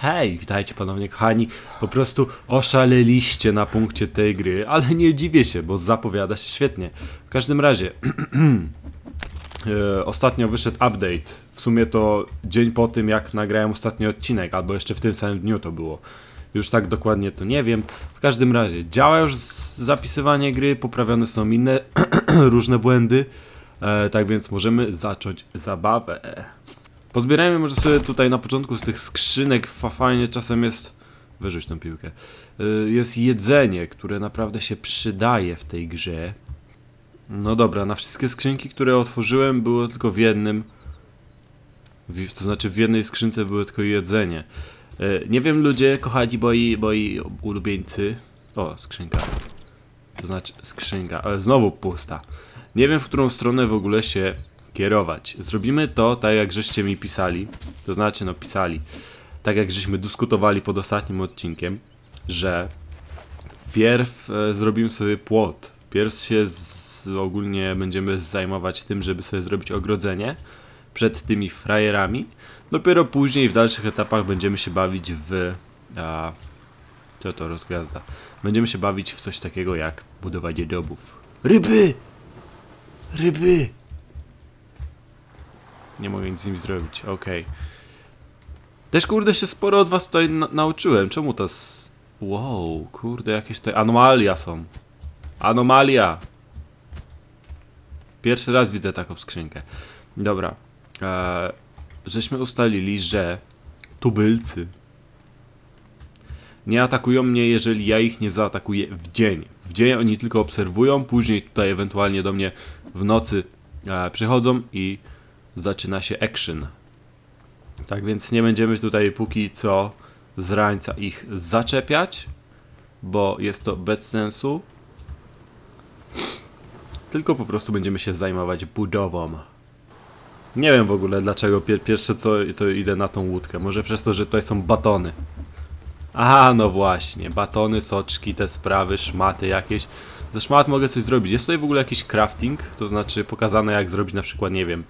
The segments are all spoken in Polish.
Hej, witajcie ponownie kochani. Po prostu oszaleliście na punkcie tej gry, ale nie dziwię się, bo zapowiada się świetnie. W każdym razie, e, ostatnio wyszedł update. W sumie to dzień po tym, jak nagrałem ostatni odcinek, albo jeszcze w tym samym dniu to było. Już tak dokładnie to nie wiem. W każdym razie, działa już zapisywanie gry, poprawione są inne różne błędy. E, tak więc możemy zacząć zabawę. Pozbierajmy może sobie tutaj na początku z tych skrzynek, fa- fajnie czasem jest... Wyrzuć tą piłkę. Y, Jest jedzenie, które naprawdę się przydaje w tej grze. No dobra, na wszystkie skrzynki, które otworzyłem było tylko w jednym... To znaczy w jednej skrzynce było tylko jedzenie. Y, Nie wiem ludzie, kochani moi, moi ulubieńcy... O, skrzynka. To znaczy skrzynka, ale znowu pusta. Nie wiem w którą stronę w ogóle się kierować. Zrobimy to tak jak żeście mi pisali. To znaczy no pisali. Tak jak żeśmy dyskutowali pod ostatnim odcinkiem, że pierw e, zrobimy sobie płot. Pierw się z, ogólnie będziemy zajmować tym, żeby sobie zrobić ogrodzenie przed tymi frajerami. Dopiero później w dalszych etapach będziemy się bawić w... A, co to rozgwiazda? Będziemy się bawić w coś takiego jak budowanie domów. Ryby! Ryby! Nie mogę nic z nimi zrobić, okej. Też kurde się sporo od was tutaj na nauczyłem. Czemu to s... Wow, kurde, jakieś te anomalia są. Anomalia! Pierwszy raz widzę taką skrzynkę. Dobra. Eee, żeśmy ustalili, że tubylcy nie atakują mnie, jeżeli ja ich nie zaatakuję w dzień. W dzień oni tylko obserwują, później tutaj ewentualnie do mnie w nocy e, przychodzą i zaczyna się action. Tak więc nie będziemy tutaj póki co z rańca ich zaczepiać, bo jest to bez sensu. Tylko po prostu będziemy się zajmować budową. Nie wiem w ogóle dlaczego pier pierwsze co to idę na tą łódkę. Może przez to, że tutaj są batony. Aha, no właśnie, batony, soczki, te sprawy, szmaty jakieś. Ze szmat mogę coś zrobić. Jest tutaj w ogóle jakiś crafting, to znaczy pokazane jak zrobić na przykład, nie wiem,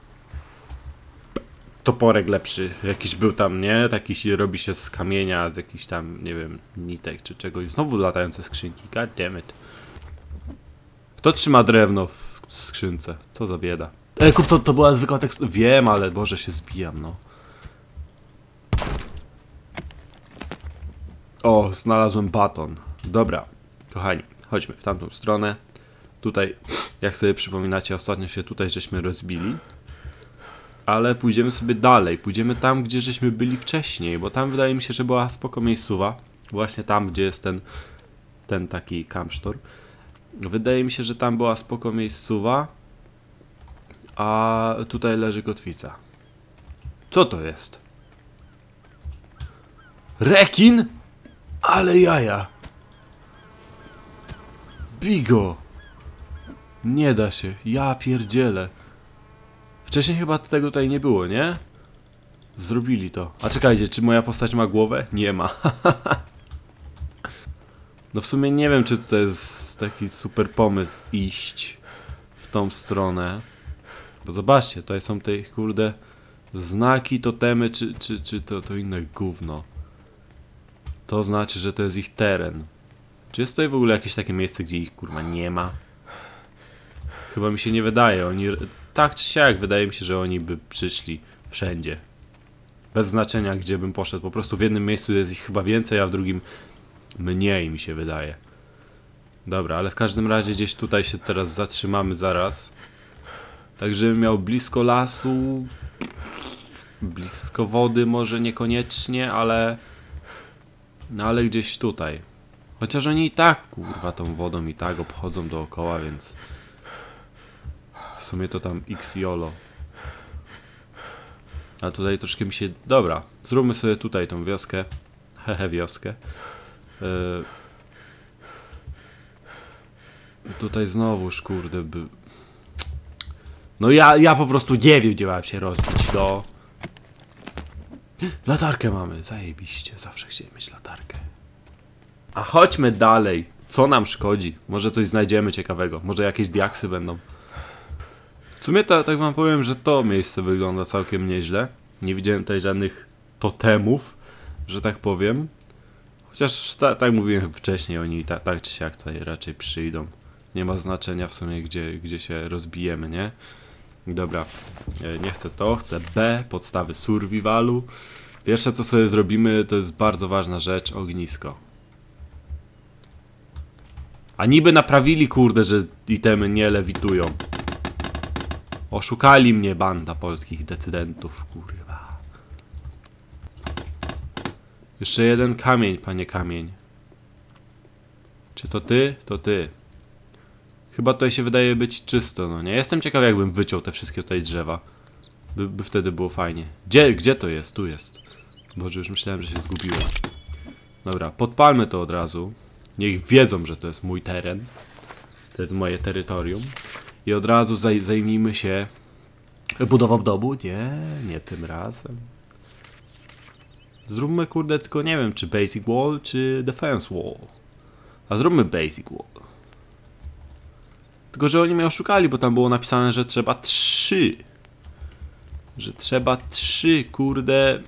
toporek lepszy. Jakiś był tam, nie? Taki się robi się z kamienia, z jakichś tam, nie wiem, nitek czy czegoś. Znowu latające skrzynki, god damn it. Kto trzyma drewno w skrzynce? Co za bieda. E, kup, to, to była zwykła tekstura. Wiem, ale Boże się zbijam, no. O, znalazłem baton. Dobra, kochani, chodźmy w tamtą stronę. Tutaj, jak sobie przypominacie, ostatnio się tutaj żeśmy rozbili. Ale pójdziemy sobie dalej. Pójdziemy tam, gdzie żeśmy byli wcześniej, bo tam wydaje mi się, że była spoko miejscowa. Właśnie tam, gdzie jest ten, ten taki kamsztor. Wydaje mi się, że tam była spoko miejscowa. A tutaj leży kotwica. Co to jest? Rekin? Ale jaja. Bigo. Nie da się. Ja pierdzielę. Wcześniej chyba tego tutaj nie było, nie? Zrobili to. A czekajcie, czy moja postać ma głowę? Nie ma. no w sumie nie wiem, czy tutaj jest taki super pomysł iść w tą stronę. Bo zobaczcie, tutaj są te kurde znaki, totemy, czy, czy, czy to, to inne gówno. To znaczy, że to jest ich teren. Czy jest tutaj w ogóle jakieś takie miejsce, gdzie ich kurwa nie ma? Chyba mi się nie wydaje. Oni. Tak czy siak, wydaje mi się, że oni by przyszli wszędzie. Bez znaczenia, gdzie bym poszedł. Po prostu w jednym miejscu jest ich chyba więcej, a w drugim mniej mi się wydaje. Dobra, ale w każdym razie gdzieś tutaj się teraz zatrzymamy zaraz. Tak, żebym miał blisko lasu. Blisko wody może niekoniecznie, ale. No ale gdzieś tutaj. Chociaż oni i tak, kurwa, tą wodą i tak obchodzą dookoła, więc... Sumie to tam x jolo. A tutaj troszkę mi się... Dobra, zróbmy sobie tutaj tą wioskę. Hehe, wioskę. Yy... Tutaj znowuż, kurde, by... No ja, ja po prostu nie wiem, gdzie mam się rozbić, no. Latarkę mamy, zajebiście, zawsze chciałem mieć latarkę. A chodźmy dalej. Co nam szkodzi? Może coś znajdziemy ciekawego. Może jakieś diaksy będą. Sumie tak wam powiem, że to miejsce wygląda całkiem nieźle. Nie widziałem tutaj żadnych totemów. że tak powiem. Chociaż ta, tak mówiłem wcześniej, oni tak, tak czy siak tutaj raczej przyjdą. Nie ma znaczenia w sumie, gdzie, gdzie się rozbijemy, nie? Dobra, e, nie chcę to, chcę B, podstawy survivalu. Pierwsze co sobie zrobimy, to jest bardzo ważna rzecz, ognisko. A niby naprawili, kurde, że itemy nie lewitują. Oszukali mnie banda polskich decydentów, kurwa. Jeszcze jeden kamień, panie kamień. Czy to ty? To ty. Chyba tutaj się wydaje być czysto, no nie? Jestem ciekaw, jakbym wyciął te wszystkie tutaj drzewa. By, by wtedy było fajnie. Gdzie, gdzie to jest? Tu jest. Boże, już myślałem, że się zgubiłem. Dobra, podpalmy to od razu. Niech wiedzą, że to jest mój teren. To jest moje terytorium. I od razu zaj zajmijmy się budową domu. Nie, nie tym razem. Zróbmy, kurde, tylko nie wiem, czy basic wall, czy defense wall. A zróbmy basic wall. Tylko, że oni mnie oszukali, bo tam było napisane, że trzeba trzy. Że trzeba trzy, kurde.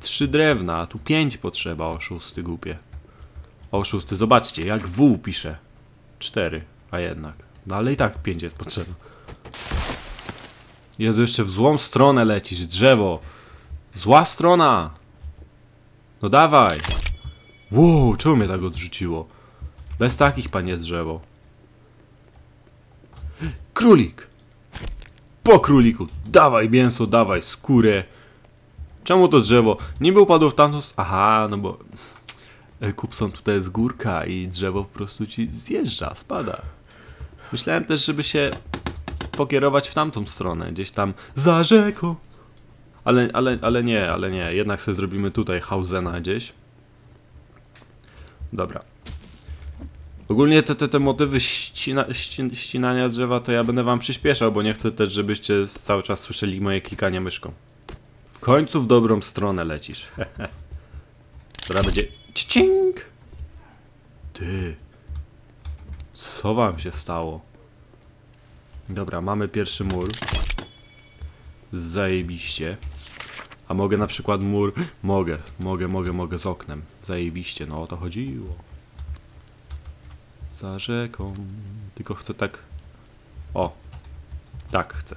Trzy drewna, a tu pięć potrzeba, oszusty głupie. Oszusty, zobaczcie, jak W pisze. Cztery, a jednak. No ale i tak pięć jest potrzebne. Jezu, jeszcze w złą stronę lecisz, drzewo. Zła strona! No dawaj! Wow, czemu mnie tak odrzuciło? Bez takich, panie drzewo. Królik! Po króliku! Dawaj mięso, dawaj skórę. Czemu to drzewo? Niby upadło w tamtą... Aha, no bo... e, Kupson tutaj jest górka i drzewo po prostu ci zjeżdża, spada. Myślałem też, żeby się pokierować w tamtą stronę, gdzieś tam za rzeką. Ale, ale, ale nie, ale nie. Jednak sobie zrobimy tutaj Hausena gdzieś. Dobra. Ogólnie te, te, te motywy ścina, ści, ścinania drzewa to ja będę wam przyspieszał, bo nie chcę też, żebyście cały czas słyszeli moje klikanie myszką. W końcu w dobrą stronę lecisz. Dobra, będzie... Cink! Ty. Co wam się stało? Dobra, mamy pierwszy mur. Zajebiście. A mogę na przykład mur... Mogę, mogę, mogę, mogę z oknem. Zajebiście, no o to chodziło. Za rzeką. Tylko chcę tak... O. Tak chcę.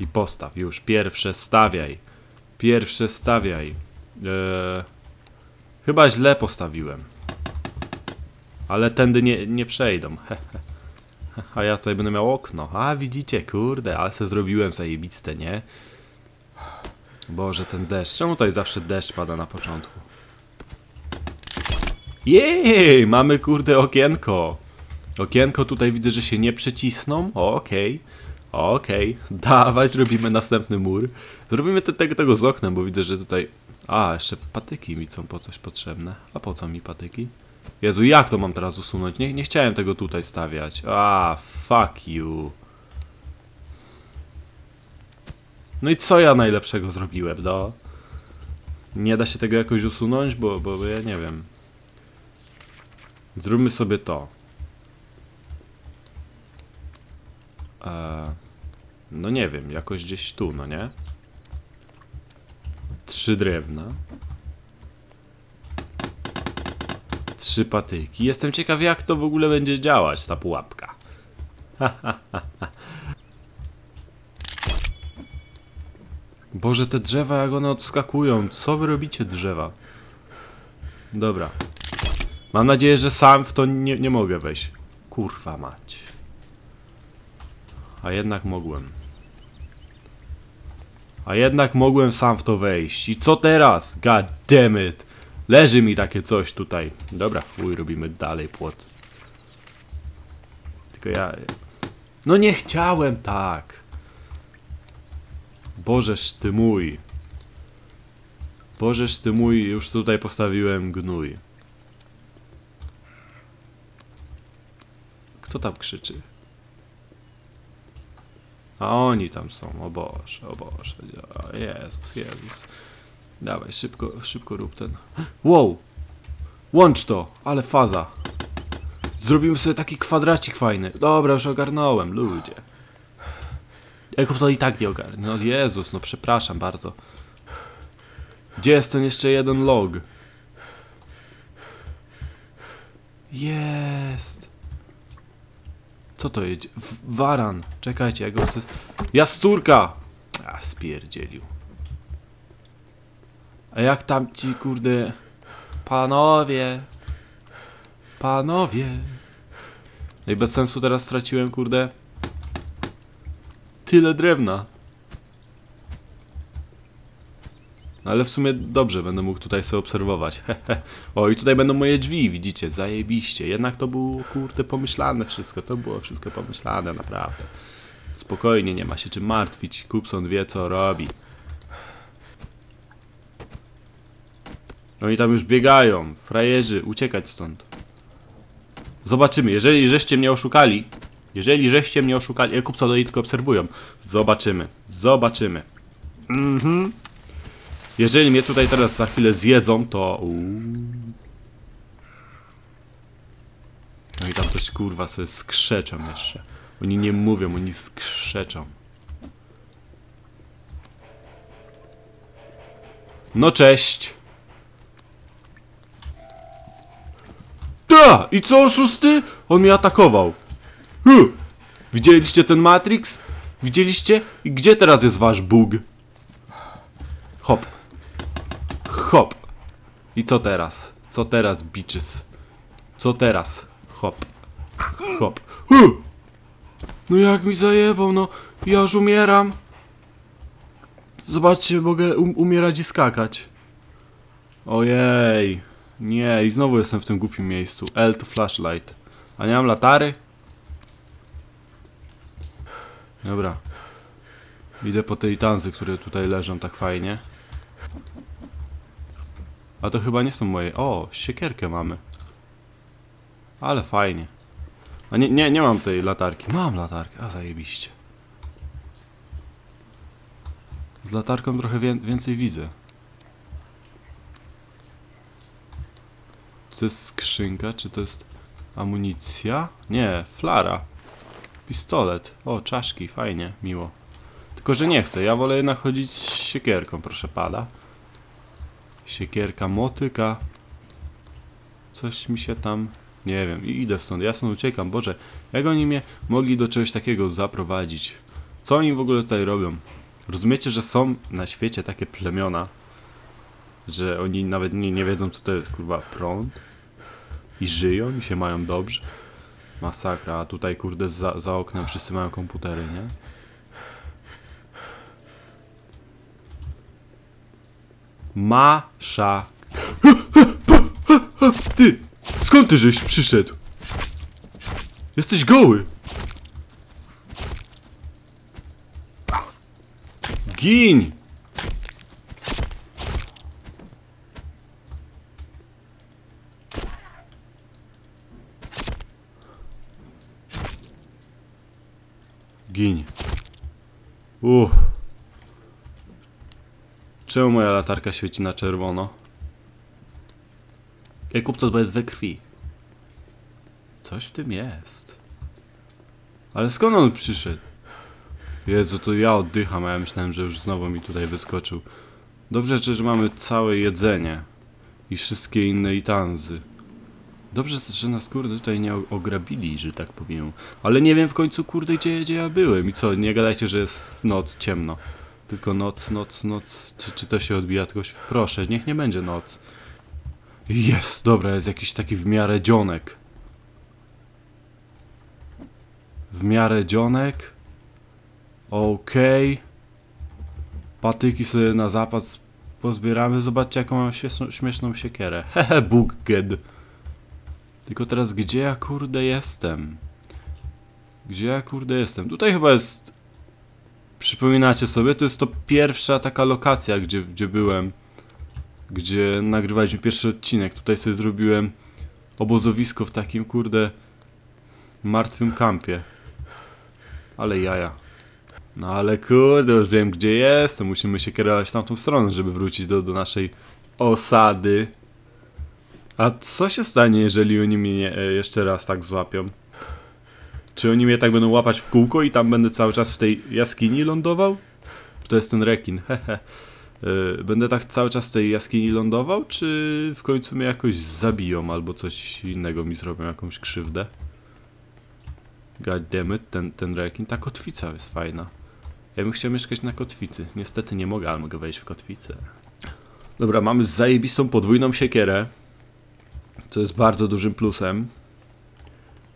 I postaw już. Pierwsze stawiaj. Pierwsze stawiaj. Eee, chyba źle postawiłem. Ale tędy nie, nie przejdą. A ja tutaj będę miał okno. A widzicie, kurde, ale se zrobiłem zajebiste, nie? Boże, ten deszcz. Czemu tutaj zawsze deszcz pada na początku? Jej, mamy kurde okienko. Okienko tutaj widzę, że się nie przecisną. Okej. Okej, dawać, robimy następny mur. Zrobimy te, tego, tego z oknem, bo widzę, że tutaj... A, jeszcze patyki mi są po coś potrzebne. A po co mi patyki? Jezu, jak to mam teraz usunąć? Nie, nie chciałem tego tutaj stawiać. A, fuck you. No i co ja najlepszego zrobiłem, no? Nie da się tego jakoś usunąć, bo, bo bo ja nie wiem. Zróbmy sobie to. Eee, no nie wiem, jakoś gdzieś tu, no nie? Trzy drewna. Trzy patyki. Jestem ciekaw, jak to w ogóle będzie działać, ta pułapka. Boże, te drzewa, jak one odskakują. Co wy robicie, drzewa? Dobra. Mam nadzieję, że sam w to nie, nie mogę wejść. Kurwa mać. A jednak mogłem. A jednak mogłem sam w to wejść. I co teraz? God damn it. Leży mi takie coś tutaj. Dobra, chuj, robimy dalej płot. Tylko ja... No nie chciałem tak. Bożeż ty mój. Bożeż ty mój, już tutaj postawiłem gnój. Kto tam krzyczy? A oni tam są, o Boże, o Boże, o Jezus, Jezus. Dawaj, szybko, szybko rób ten. Wow! Łącz to, ale faza. Zrobimy sobie taki kwadracik fajny. Dobra, już ogarnąłem, ludzie. Jak to i tak nie ogarnie. No Jezus, no przepraszam bardzo. Gdzie jest ten jeszcze jeden log? Jest. Co to? W waran. Czekajcie, jak go... Jasturka! A, spierdzielił. A jak tam ci, kurde... Panowie... Panowie... No i bez sensu teraz straciłem, kurde... Tyle drewna. No ale w sumie dobrze, będę mógł tutaj sobie obserwować. o, i tutaj będą moje drzwi, widzicie, zajebiście. Jednak to było, kurde, pomyślane wszystko. To było wszystko pomyślane, naprawdę. Spokojnie, nie ma się czym martwić. Kupson wie, co robi. No i tam już biegają. Frajerzy, uciekać stąd. Zobaczymy, jeżeli żeście mnie oszukali, jeżeli żeście mnie oszukali, e, kupca do tylko obserwują. Zobaczymy, zobaczymy. Mhm. Jeżeli mnie tutaj teraz za chwilę zjedzą, to... uuu. No i tam coś kurwa sobie skrzeczą jeszcze. Oni nie mówią, oni skrzeczą. No cześć. I co szósty? On mnie atakował. Huh. Widzieliście ten Matrix? Widzieliście? I gdzie teraz jest wasz Bóg? Hop. Hop. I co teraz? Co teraz, bitches? Co teraz? Hop. Hop. Huh. No jak mi zajebał, no. Ja już umieram. Zobaczcie, mogę um umierać i skakać. Ojej. Nie, i znowu jestem w tym głupim miejscu. L to flashlight. A nie mam latary? Dobra. Idę po tej tanzy, które tutaj leżą tak fajnie. A to chyba nie są moje. O, siekierkę mamy. Ale fajnie. A nie, nie, nie mam tej latarki. Mam latarkę, a zajebiście. Z latarką trochę wię więcej widzę. To jest skrzynka, czy to jest amunicja? Nie, flara. Pistolet. O, czaszki, fajnie, miło. Tylko, że nie chcę, ja wolę jednak chodzić z siekierką, proszę pada. Siekierka, motyka. Coś mi się tam... Nie wiem, i idę stąd, ja stąd uciekam, Boże. Jak oni mnie mogli do czegoś takiego zaprowadzić? Co oni w ogóle tutaj robią? Rozumiecie, że są na świecie takie plemiona, że oni nawet nie, nie wiedzą, co to jest, kurwa, prąd? I żyją, i się mają dobrze? Masakra, a tutaj, kurde, za, za oknem wszyscy mają komputery, nie? Masza. Ty! Skąd ty żeś przyszedł? Jesteś goły! Gin! Gin. Uff. Czemu moja latarka świeci na czerwono? Ej, kup to, bo jest we krwi. Coś w tym jest. Ale skąd on przyszedł? Jezu, to ja oddycham, a ja myślałem, że już znowu mi tutaj wyskoczył. Dobrze, że mamy całe jedzenie. I wszystkie inne itanzy. Dobrze, że nas kurde tutaj nie ograbili, że tak powiem. Ale nie wiem w końcu kurde gdzie, gdzie ja byłem. I co, nie gadajcie, że jest noc, ciemno. Tylko noc, noc, noc. Czy, czy to się odbija jakoś? Proszę, niech nie będzie noc. Jest, dobra, jest jakiś taki w miarę dzionek. W miarę dzionek. Okej. Patyki sobie na zapas pozbieramy. Zobaczcie jaką mam śmieszną, siekierę. Hehe, bug ged. Tylko teraz gdzie ja kurde jestem? Gdzie ja kurde jestem? Tutaj chyba jest... Przypominacie sobie, to jest to pierwsza taka lokacja, gdzie, gdzie byłem. Gdzie nagrywaliśmy pierwszy odcinek. Tutaj sobie zrobiłem obozowisko w takim kurde martwym kampie. Ale jaja. No ale kurde, już wiem gdzie jestem. Musimy się kierować w tamtą stronę, żeby wrócić do, do naszej osady. A co się stanie, jeżeli oni mnie nie, e, jeszcze raz tak złapią? Czy oni mnie tak będą łapać w kółko i tam będę cały czas w tej jaskini lądował? To jest ten rekin? Hehe. Yy, będę tak cały czas w tej jaskini lądował, czy w końcu mnie jakoś zabiją albo coś innego mi zrobią, jakąś krzywdę? Goddammit, ten, ten rekin. Ta kotwica jest fajna. Ja bym chciał mieszkać na kotwicy. Niestety nie mogę, ale mogę wejść w kotwicę. Dobra, mamy zajebistą podwójną siekierę. Co jest bardzo dużym plusem.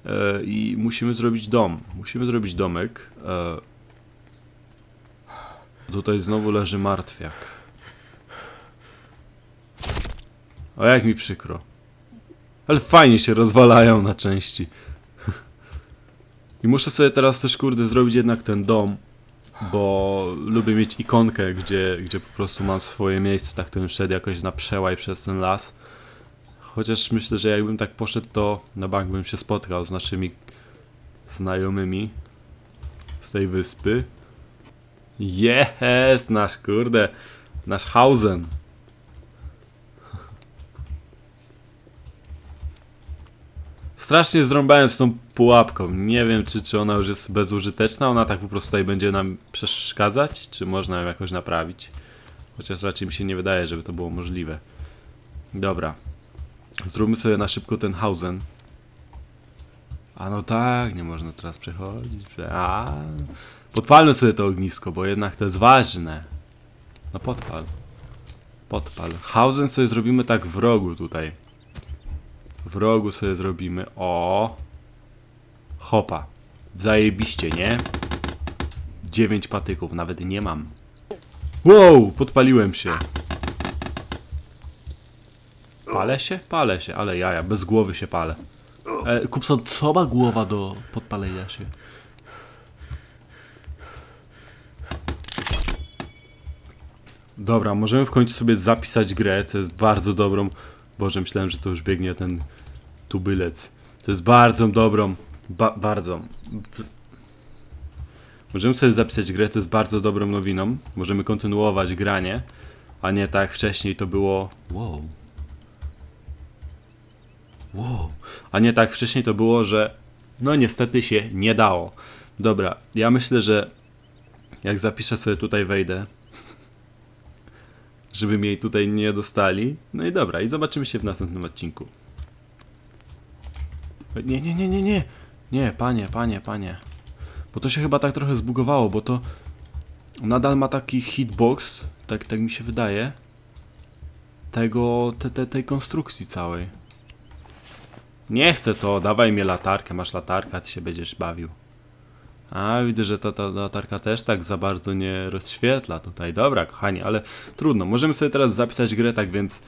E, I musimy zrobić dom. Musimy zrobić domek. E, tutaj znowu leży martwiak. O jak mi przykro. Ale fajnie się rozwalają na części. I muszę sobie teraz też kurde zrobić jednak ten dom, bo lubię mieć ikonkę, gdzie, gdzie po prostu mam swoje miejsce, tak to szedł jakoś na przełaj przez ten las. Chociaż myślę, że jakbym tak poszedł, to na bank bym się spotkał z naszymi znajomymi z tej wyspy. Jest nasz kurde, nasz Hausen. Strasznie zrąbałem z tą pułapką. Nie wiem, czy, czy ona już jest bezużyteczna. Ona tak po prostu tutaj będzie nam przeszkadzać, czy można ją jakoś naprawić. Chociaż raczej mi się nie wydaje, żeby to było możliwe. Dobra. Zróbmy sobie na szybko ten Hausen. A no tak, nie można teraz przechodzić. A, podpalmy sobie to ognisko, bo jednak to jest ważne. No podpal. Podpal. Hausen sobie zrobimy tak w rogu tutaj. W rogu sobie zrobimy. O. Hopa. Zajebiście, nie? Dziewięć patyków, nawet nie mam. Wow, podpaliłem się. Palę się? Palę się, ale jaja, bez głowy się palę. E, Kupson, co ma głowa do podpalenia się? Dobra, możemy w końcu sobie zapisać grę, co jest bardzo dobrą. Boże, myślałem, że to już biegnie ten tubylec. To jest bardzo dobrą, ba bardzo. Możemy sobie zapisać grę, co jest bardzo dobrą nowiną. Możemy kontynuować granie, a nie tak wcześniej to było. Wow. Wow. A nie tak wcześniej to było, że no niestety się nie dało. Dobra, ja myślę, że jak zapiszę sobie tutaj wejdę, żeby mnie tutaj nie dostali. No i dobra, i zobaczymy się w następnym odcinku. Nie, nie, nie, nie, nie. Nie, panie, panie, panie. Bo to się chyba tak trochę zbugowało, bo to nadal ma taki hitbox, tak, tak mi się wydaje, tego, te, te, tej konstrukcji całej. Nie chcę to, dawaj mi latarkę, masz latarkę, ty się będziesz bawił. A, widzę, że ta, ta latarka też tak za bardzo nie rozświetla tutaj. Dobra, kochani, ale trudno. Możemy sobie teraz zapisać grę, tak więc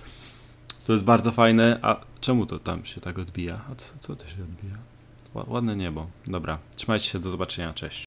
to jest bardzo fajne. A czemu to tam się tak odbija? A co, co to się odbija? Ła- Ładne niebo. Dobra, trzymajcie się, do zobaczenia, cześć.